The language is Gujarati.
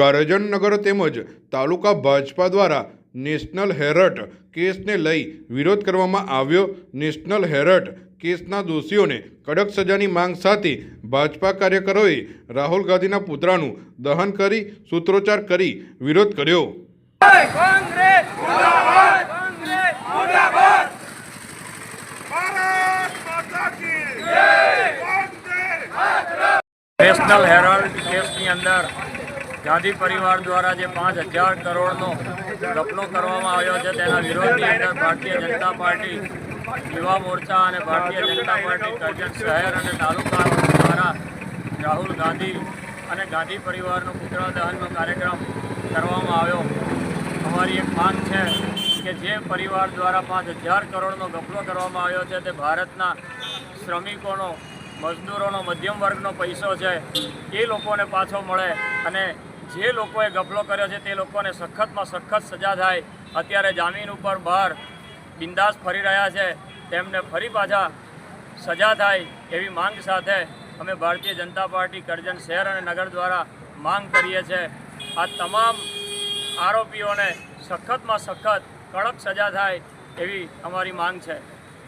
કરજનનગર તેમજ તાલુકા ભાજપા દ્વારા નેશનલ હેરટ કેસને લઈ વિરોધ કરવામાં આવ્યો. નેશનલ હેરટ કેસના દોષીઓને કડક સજાની માંગ સાથે ભાજપા કાર્યકરોએ રાહુલ ગાંધીના પુતળાનું દહન કરી સૂત્રોચ્ચાર કરી વિરોધ કર્યો. કોંગ્રેસ મુર્દાબાદ! કોંગ્રેસ મુર્દાબાદ! ભારત માતા કી વંદે નેશનલ હેરાલ્ડ કેસની અંદર ગાંધી પરિવાર દ્વારા જે પાંચ હજાર કરોડનો ઘપલો કરવામાં આવ્યો છે, તેના વિરોધની અંદર ભારતીય જનતા પાર્ટી, યુવા મોરચા અને ભારતીય જનતા પાર્ટી કરજણ શહેર અને તાલુકા દ્વારા રાહુલ ગાંધી અને ગાંધી પરિવારનો પુતળા દહનનો કાર્યક્રમ કરવામાં આવ્યો. અમારી એક માંગ છે કે જે પરિવાર દ્વારા પાંચ હજાર કરોડનો ઘપલો કરવામાં આવ્યો છે, તે ભારતના શ્રમિકોનો, મજદૂરોનો, મધ્યમ વર્ગનો પૈસો છે, એ લોકોને પાછો મળે અને જે લોકોએ ગફલો કર્યો છે તે લોકોને સખતમાં સખત સજા થાય. અત્યારે જામીન ઉપર બહાર બિંદાસ ફરી રહ્યા છે. તેમને ફરી પાછા સજા થાય એવી માંગ સાથે અમે ભારતીય જનતા પાર્ટી કરજણ શહેર અને નગર દ્વારા માંગ કરીએ છીએ. આ તમામ આરોપીઓને સખતમાં સખત કડક સજા થાય એવી અમારી માંગ છે.